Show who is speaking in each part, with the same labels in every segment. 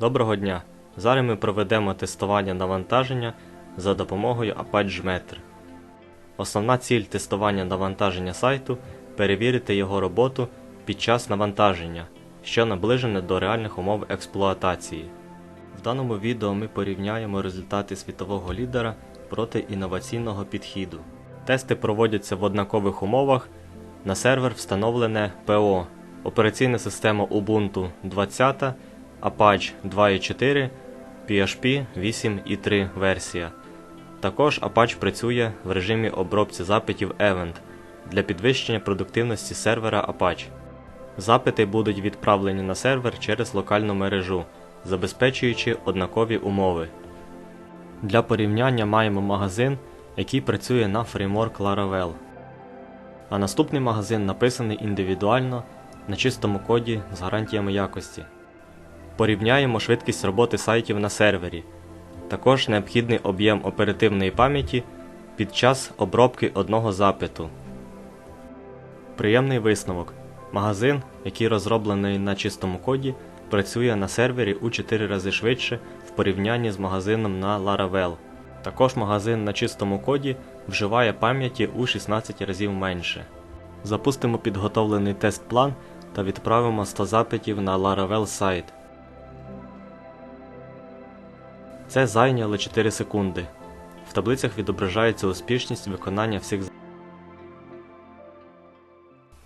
Speaker 1: Доброго дня! Зараз ми проведемо тестування навантаження за допомогою Apache Metr. Основна ціль тестування навантаження сайту перевірити його роботу під час навантаження, що наближене до реальних умов експлуатації. В даному відео ми порівняємо результати світового лідера проти інноваційного підходу. Тести проводяться в однакових умовах. На сервер встановлене ПО, операційна система Ubuntu 20, Apache 2.4, PHP 8.3 версія. Також Apache працює в режимі обробці запитів Event для підвищення продуктивності сервера Apache. Запити будуть відправлені на сервер через локальну мережу, забезпечуючи однакові умови. Для порівняння маємо магазин, який працює на фреймворк Laravel. А наступний магазин написаний індивідуально на чистому коді з гарантіями якості. Порівняємо швидкість роботи сайтів на сервері, також необхідний об'єм оперативної пам'яті під час обробки одного запиту. Приємний висновок. Магазин, який розроблений на чистому коді, працює на сервері у 4 рази швидше в порівнянні з магазином на Laravel. Також магазин на чистому коді вживає пам'яті у 16 разів менше. Запустимо підготовлений тест-план та відправимо 100 запитів на Laravel сайт. Це зайняло 4 секунди. В таблицях відображається успішність виконання всіх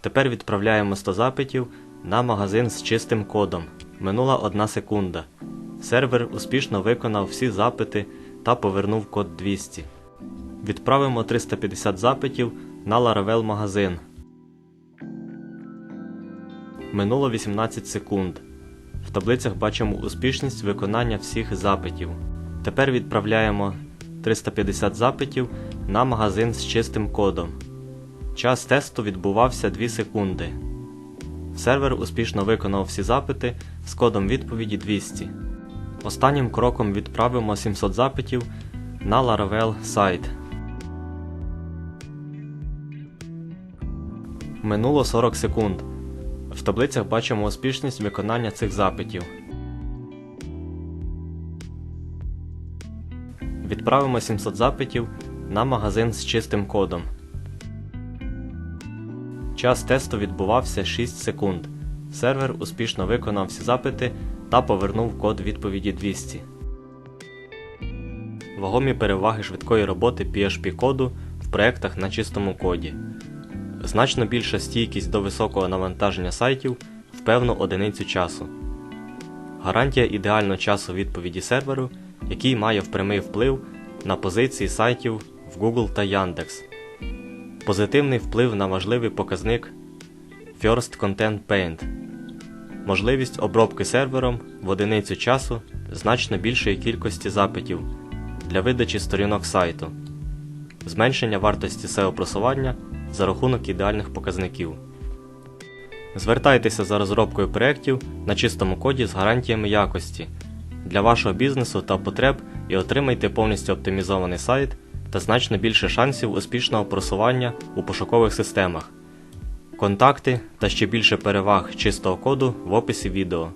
Speaker 1: Тепер відправляємо 100 запитів на магазин з чистим кодом. Минула 1 секунда. Сервер успішно виконав всі запити та повернув код 200. Відправимо 350 запитів на Laravel магазин. Минуло 18 секунд. В таблицях бачимо успішність виконання всіх запитів. Тепер відправляємо 350 запитів на магазин з чистим кодом. Час тесту відбувався 2 секунди. Сервер успішно виконав всі запити з кодом відповіді 200. Останнім кроком відправимо 700 запитів на Laravel сайт. Минуло 40 секунд. В таблицях бачимо успішність виконання цих запитів. Відправимо 700 запитів на магазин з чистим кодом. Час тесту відбувався 6 секунд. Сервер успішно виконав всі запити та повернув код відповіді 200. Вагомі переваги швидкої роботи PHP коду в проєктах на чистому коді. Значно більша стійкість до високого навантаження сайтів в певну одиницю часу. Гарантія ідеального часу відповіді серверу, який має прямий вплив на позиції сайтів в Google та Яндекс. Позитивний вплив на важливий показник First Content Paint. Можливість обробки сервером в одиницю часу значно більшої кількості запитів для видачі сторінок сайту, зменшення вартості SEO просування за рахунок ідеальних показників. Звертайтеся за розробкою проєктів на чистому коді з гарантіями якості для вашого бізнесу та потреб і отримайте повністю оптимізований сайт та значно більше шансів успішного просування у пошукових системах. Контакти та ще більше переваг чистого коду в описі відео.